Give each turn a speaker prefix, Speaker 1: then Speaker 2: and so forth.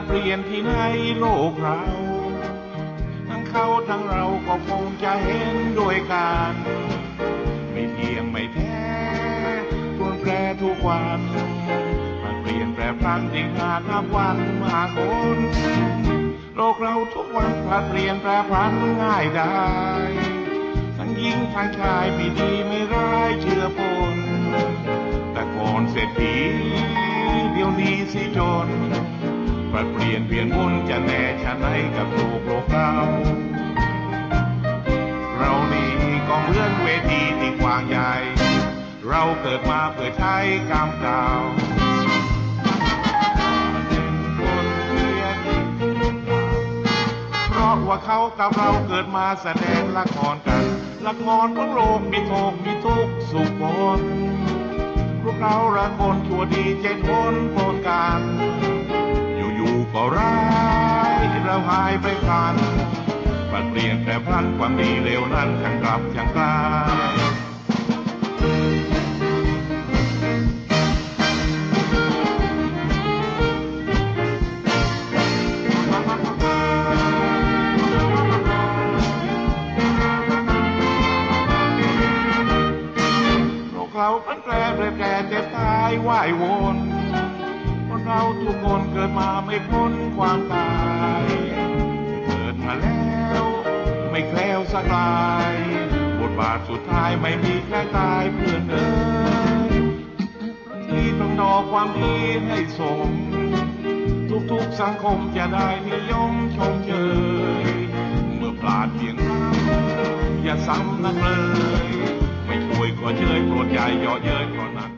Speaker 1: ดเปลี่ยนที่ในโลกเรา ทั้งเขาทั้งเราก็คงจะเห็นด้วยกัน ไม่เที่ยงไม่แท้ทวนแปรทุกวันมันเปลี่ยนแปรพลันอีกนานนับวันมาคนโลกเราทุกวันพลัดเปลี่ยนแปรพันง่ายได้ ทั้งหญิงทั้งชายไม่ดีไม่ร้ายเชื่อปนแต่ก่อนเศรษฐีเดี๋ยวนี้สิจน ปรับเปลี่ยนเปลี่ยนวุ่นจะแน่ชะไหนกับโลกโลกเราเรานี่ก็เหมือนเวทีที่กว้างใหญ่ เราเกิดมาเพื่อใช้กรรมเก่าเป็นคนเพียรเพราะว่าเขากับเราเกิดมาแสดงละครกัน ละครของโลกมีโทกมีทุกข์สุขผลพวกเราละคนชั่วดีเจ็ดคนโปรดกัน ร้ายเราหายไปพันปัดเปลี่ยนแต่พลันความดีเร็วนั้นช่างกลับช่างกลายโลกเราพันแปรเปลี่ยนแปลเจ็บตายว่ายวน เราทุกคนเกิดมาไม่พ้นความตายเกิดมาแล้ว ไม่แคล้วสักลายบทบาทสุดท้ายไม่มีใครตายเพื่อนเอ่ยที่ต้องดอความดีให้สม ทุกๆสังคมจะได้นิยมชมเชยเมื่อปลาดเพียงครั้งอย่าซ้ำนักเลย ไม่ช่วยก็เชยโปรดใหญ่ย่อเย้ยก็นัก